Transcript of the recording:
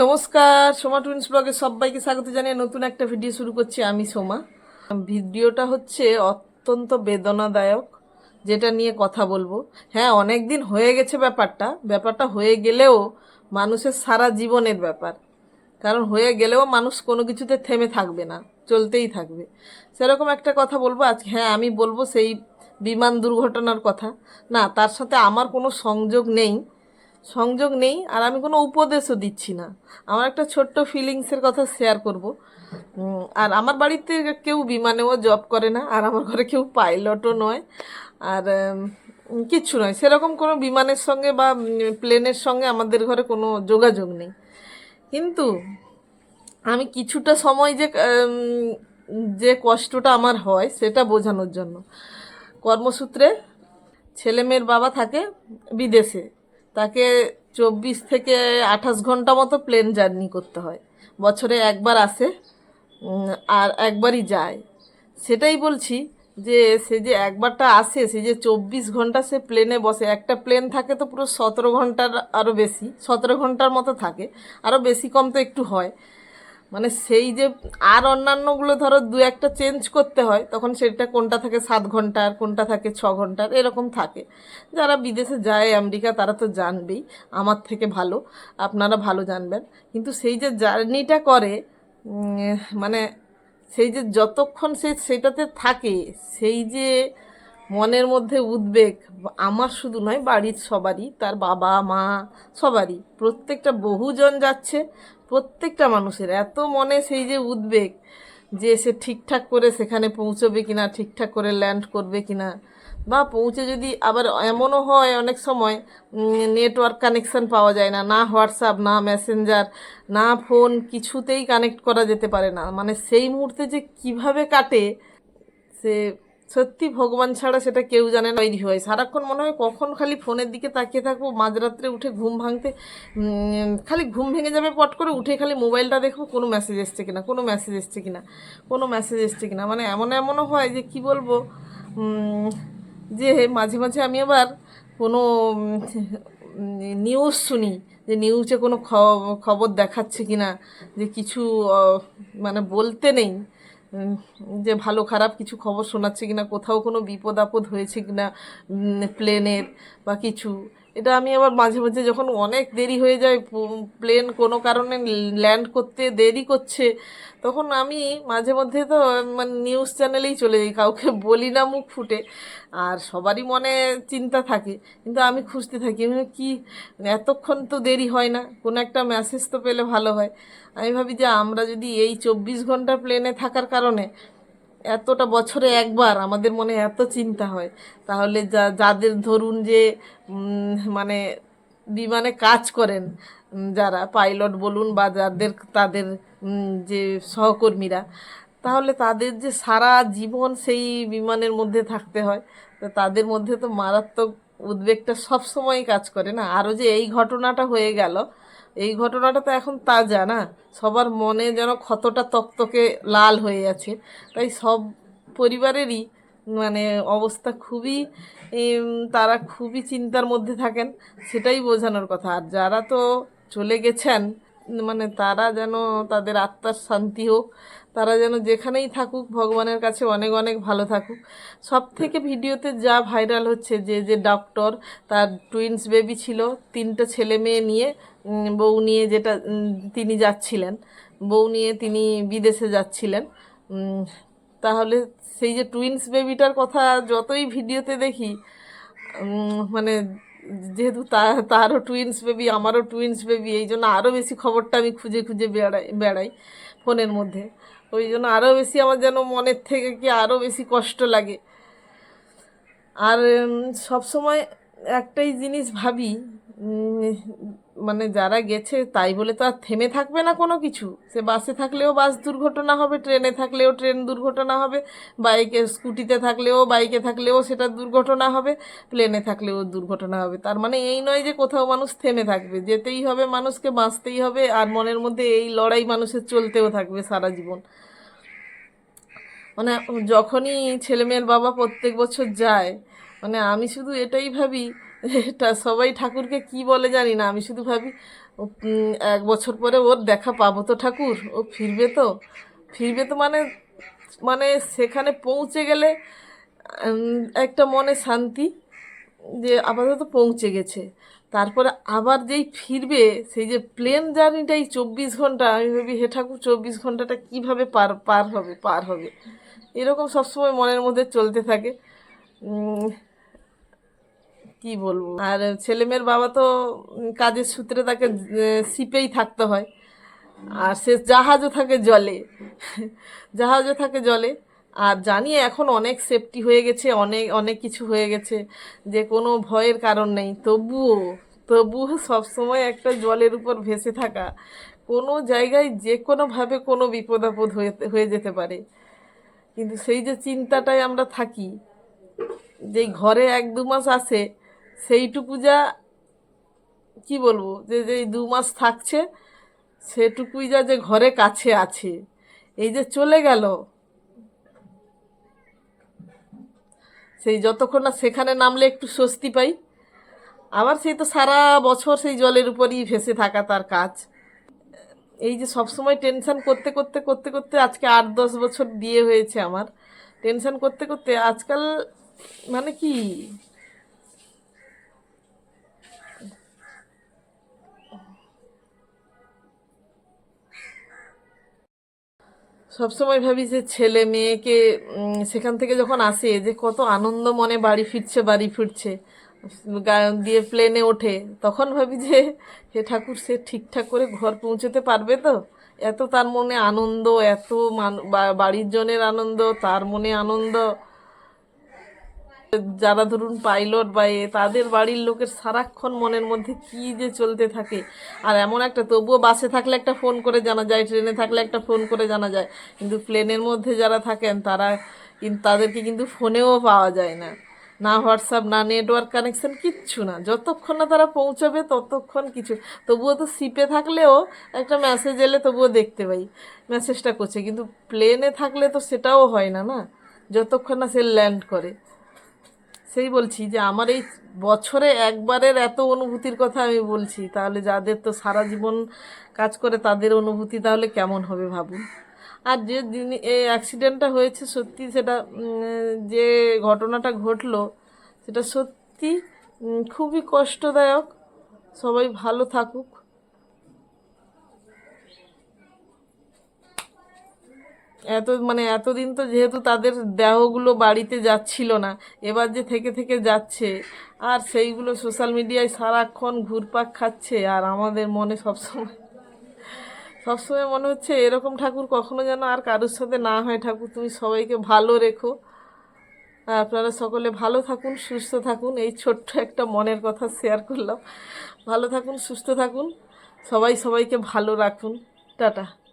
নমস্কার, সোমা টুইন্স ব্লগে সবাইকে স্বাগত জানিয়ে নতুন একটা ভিডিও শুরু করছি আমি, সোমা। ভিডিওটা হচ্ছে অত্যন্ত বেদনাদায়ক, যেটা নিয়ে কথা বলব। হ্যাঁ অনেক দিন হয়ে গেছে ব্যাপারটা। ব্যাপারটা হয়ে গেলেও মানুষের সারা জীবনের ব্যাপার। কারণ হয়ে গেলেও মানুষ কোনো কিছুতে থেমে থাকবে না, চলতেই থাকবে। সেরকম একটা কথা বলব। আজকে হ্যাঁ আমি বলব সেই বিমান দুর্ঘটনার কথা। না, তার সাথে আমার কোনো সংযোগ নেই। সংযোগ নেই আর আমি কোনো উপদেশও দিচ্ছি না। আমার একটা ছোট্ট ফিলিংসের কথা শেয়ার করব। আর আমার বাড়িতে কেউ বিমানেও জব করে না, আর আমার ঘরে কেউ পাইলটও নয়। আর কিচ্ছু নয়। সেরকম কোনো বিমানের সঙ্গে বা প্লেনের সঙ্গে আমাদের ঘরে কোনো যোগাযোগ নেই। কিন্তু আমি কিছুটা সময় যে যে কষ্টটা আমার হয় সেটা বোঝানোর জন্য। কর্মসূত্রে ছেলে মেয়ের বাবা থাকে বিদেশে। তাকে চব্বিশ থেকে আঠাশ ঘণ্টা মতো প্লেন জার্নি করতে হয়। বছরে একবার আসে আর একবারই যায়। সেটাই বলছি যে, সে যে একবারটা আসে, সে যে চব্বিশ ঘণ্টা সে প্লেনে বসে, একটা প্লেন থাকে তো পুরো সতেরো ঘণ্টার আরও বেশি, সতেরো ঘণ্টার মতো থাকে। আরও বেশি কম তো একটু হয়। মানে সেই যে আর অন্যান্যগুলো ধরো দু একটা চেঞ্জ করতে হয়, তখন সেটা কোনটা থাকে সাত ঘণ্টার কোনটা থাকে ছ ঘণ্টার এরকম থাকে। যারা বিদেশে যায়, আমেরিকা, তারা তো জানবেই, আমার থেকে ভালো, আপনারা ভালো জানবেন। কিন্তু সেই যে জার্নিটা করে মানে সেই যে যতক্ষণ সে সেটাতে থাকে, সেই যে মনের মধ্যে উদ্বেগ, আমার শুধু নয়, বাড়ির সবারই, তার বাবা, মা, সবারই। প্রত্যেকটা বহুজন যাচ্ছে, প্রত্যেকটা মানুষের। এত মনে সেই যে উদ্বেগ যে সে ঠিকঠাক করে সেখানে পৌঁছবে কিনা, ঠিকঠাক করে ল্যান্ড করবে কিনা, বা পৌঁছে যদি আবার এমনও হয় অনেক সময় নেটওয়ার্ক কানেকশন পাওয়া যায় না না হোয়াটসঅ্যাপ না মেসেঞ্জার না ফোন কিছুতেই কানেক্ট করা যেতে পারে না। মানে সেই মুহূর্তে যে কীভাবে কাটে, সে সত্যি ভগবান ছাড়া সেটা কেউ জানে না, তৈরি হয়। সারাক্ষণ মনে হয় কখন খালি ফোনের দিকে তাকিয়ে থাকব, মাঝরাত্রে উঠে ঘুম ভাঙতে খালি ঘুম ভেঙে যাবে পট করে, উঠে খালি মোবাইলটা দেখব, কোনো মেসেজ এসছে কিনা, কোনো মেসেজ এসছে কিনা, কোনো মেসেজ এসছে কিনা। মানে এমন এমনও হয় যে, কি বলব যে মাঝে মাঝে আমি আবার কোনো নিউজ শুনি, যে নিউজে কোনো খবর দেখাচ্ছে কিনা, যে কিছু মানে বলতে নেই। যে ভালো খারাপ কিছু খবর শোনাচ্ছে কিনা, কোথাও কোনো বিপদ আপদ হয়েছে কিনা প্লেনের বা কিছু এটা আমি আবার মাঝে মাঝে যখন অনেক দেরি হয়ে যায় প্লেন কোনো কারণে ল্যান্ড করতে দেরি করছে, তখন আমি মাঝে মধ্যে তো মানে নিউজ চ্যানেলেই চলে যাই, কাউকে বলি না মুখ ফুটে। আর সবারই মনে চিন্তা থাকে, কিন্তু আমি খুঁজতে থাকি, আমি কি, এতক্ষণ তো দেরি হয় না, কোনো একটা মেসেজ তো পেলে ভালো হয়। আমি ভাবি যে আমরা যদি এই চব্বিশ ঘণ্টা প্লেনে থাকার কারণে এতটা বছরে একবার আমাদের মনে এত চিন্তা হয়। তাহলে যা, যাদের ধরুন যে মানে বিমানে কাজ করেন যারা পাইলট বলুন বা যাদের তাদের যে সহকর্মীরা, তাহলে তাদের যে সারা জীবন সেই বিমানের মধ্যে থাকতে হয়। তো তাদের মধ্যে তো মারাত্মক উদ্বেগটা সব সময়ই কাজ করে না। আরও যে এই ঘটনাটা হয়ে গেল এই ঘটনাটা তো এখন তাজা না? সবার মনে যেন ক্ষতটা তক্তকে লাল হয়ে আছে। তাই সব পরিবারেরই মানে অবস্থা খুবই তারা খুবই চিন্তার মধ্যে থাকেন, সেটাই বোঝানোর কথা। আর যারা তো চলে গেছেন মানে তারা যেন তাদের আত্মার শান্তি হোক তারা যেন যেখানেই থাকুক, ভগবানের কাছে অনেক অনেক ভালো থাকুক। সব থেকে ভিডিওতে যা ভাইরাল হচ্ছে যে যে ডক্টর তার টুইন্স বেবি ছিল, তিনটে ছেলে মেয়ে নিয়ে বউ নিয়ে যেটা তিনি যাচ্ছিলেন, বউ নিয়ে তিনি বিদেশে যাচ্ছিলেন। তাহলে সেই যে টুইন্স বেবিটার কথা যতই ভিডিওতে দেখি মানে যেহেতু তার তারও টুইন্স বেবি আমারও টুইন্স বেবি এই জন্য আরও বেশি খবরটা আমি খুঁজে খুঁজে বেড়াই বেড়াই ফোনের মধ্যে। ওই জন্য আরও বেশি আমার যেন মনের থেকে কি আরও বেশি কষ্ট লাগে। আর সব সময় একটাই জিনিস ভাবি মানে যারা গেছে তাই বলে তো আর থেমে থাকবে না কোনো কিছু। সে বাসে থাকলেও বাস দুর্ঘটনা হবে, ট্রেনে থাকলেও ট্রেন দুর্ঘটনা হবে, বাইকে, স্কুটিতে থাকলেও বাইকে থাকলেও সেটা দুর্ঘটনা হবে, প্লেনে থাকলেও দুর্ঘটনা হবে। তার মানে এই নয় যে কোথাও মানুষ থেমে থাকবে, যেতেই হবে মানুষকে, বাঁচতেই হবে, আর মনের মধ্যে এই লড়াই মানুষের চলতেও থাকবে সারা জীবন। মানে যখনই ছেলেমেয়ের বাবা প্রত্যেক বছর যায় মানে আমি শুধু এটাই ভাবি, এটা সবাই ঠাকুরকে কি বলে জানি না, আমি শুধু ভাবি এক বছর পরে ওর দেখা পাবো তো ঠাকুর, ও ফিরবে তো। ফিরবে তো মানে মানে সেখানে পৌঁছে গেলে একটা মনে শান্তি যে আপাতত পৌঁছে গেছে। তারপরে আবার যেই ফিরবে, সেই যে প্লেন জার্নিটাই চব্বিশ ঘণ্টা, আমি ভাবি, হে ঠাকুর, চব্বিশ ঘন্টাটা কীভাবে পার পার হবে পার হবে? এরকম সবসময় মনের মধ্যে চলতে থাকে। কি বলব? আর ছেলেমেয়ের বাবা তো কাজের সূত্রে তাকে শিপেই থাকতে হয়। আর সে জাহাজও থাকে জলে। জাহাজও থাকে জলে। আর জানি এখন অনেক সেফটি হয়ে গেছে, অনেক অনেক কিছু হয়ে গেছে, যে কোনো ভয়ের কারণ নেই। তবুও তবুও সবসময় একটা জলের উপর ভেসে থাকা কোনো জায়গায় যে কোনোভাবে কোনো বিপদ আপদ হয়ে হয়ে যেতে পারে। কিন্তু সেই যে চিন্তাটায় আমরা থাকি, যেই ঘরে এক দু মাস আসে সেইটুকু যা কি বলব? যে যে দু মাস থাকছে, সেটুকুই যা যে ঘরে কাছে আছে। এই যে চলে গেল। সেই যতক্ষণ না সেখানে নামলে একটু স্বস্তি পাই। আবার সেই তো সারা বছর সেই জলের উপরই ভেসে থাকা তার কাজ। এই যে সবসময় টেনশন করতে করতে করতে করতে আজকে আট দশ বছর বিয়ে হয়েছে আমার। টেনশন করতে করতে আজকাল মানে কি সবসময় ভাবি যে ছেলে মেয়েকে সেখান থেকে যখন আসে যে কত আনন্দ মনে বাড়ি ফিরছে বাড়ি ফিরছে গা- দিয়ে প্লেনে ওঠে, তখন ভাবি যে হে ঠাকুর, সে ঠিকঠাক করে ঘর পৌঁছতে পারবে তো? এত তার মনে আনন্দ, এত বাড়ির জনের আনন্দ, তার মনে আনন্দ যারা ধরুন পাইলট বা এ, তাদের বাড়ির লোকের সারাক্ষণ মনের মধ্যে কি যে চলতে থাকে। আর এমন একটা, তবুও বাসে থাকলে একটা ফোন করে জানা যায় ট্রেনে থাকলে একটা ফোন করে জানা যায়। কিন্তু প্লেনের মধ্যে যারা থাকেন, তারা কিন্তু তাদেরকে কিন্তু ফোনেও পাওয়া যায় না। না হোয়াটসঅ্যাপ না নেটওয়ার্ক কানেকশন কিচ্ছু না। যতক্ষণ না তারা পৌঁছাবে, ততক্ষণ কিছু। তবুও তো সিপে থাকলেও একটা মেসেজ এলে তবুও দেখতে পাই। মেসেজটা করছে। কিন্তু প্লেনে থাকলে তো সেটাও হয় না না? যতক্ষণ না সে ল্যান্ড করে। সেই বলছি যে আমার এই বছরে একবারের এত অনুভূতির কথা আমি বলছি, তাহলে যাদের তো সারা জীবন কাজ করে তাদের অনুভূতি তাহলে কেমন হবে ভাবুন? আর যে দিন এই অ্যাক্সিডেন্টটা হয়েছে সত্যি সেটা যে ঘটনাটা ঘটলো সেটা সত্যি খুবই কষ্টদায়ক। সবাই ভালো থাকুক। এত মানে এতদিন তো যেহেতু তাদের দেহগুলো বাড়িতে যাচ্ছিল না, এবার যে থেকে থেকে যাচ্ছে, আর সেইগুলো সোশ্যাল মিডিয়ায় সারাক্ষণ ঘুরপাক খাচ্ছে, আর আমাদের মনে সবসময় সবসময় মনে হচ্ছে এরকম ঠাকুর কখনো যেন আর কারোর সাথে না হয়। ঠাকুর, তুমি সবাইকে ভালো রেখো। আর আপনারা সকলে ভালো থাকুন, সুস্থ থাকুন। এই ছোট্ট একটা মনের কথা শেয়ার করলাম। ভালো থাকুন, সুস্থ থাকুন। সবাই সবাইকে ভালো রাখুন। টাটা।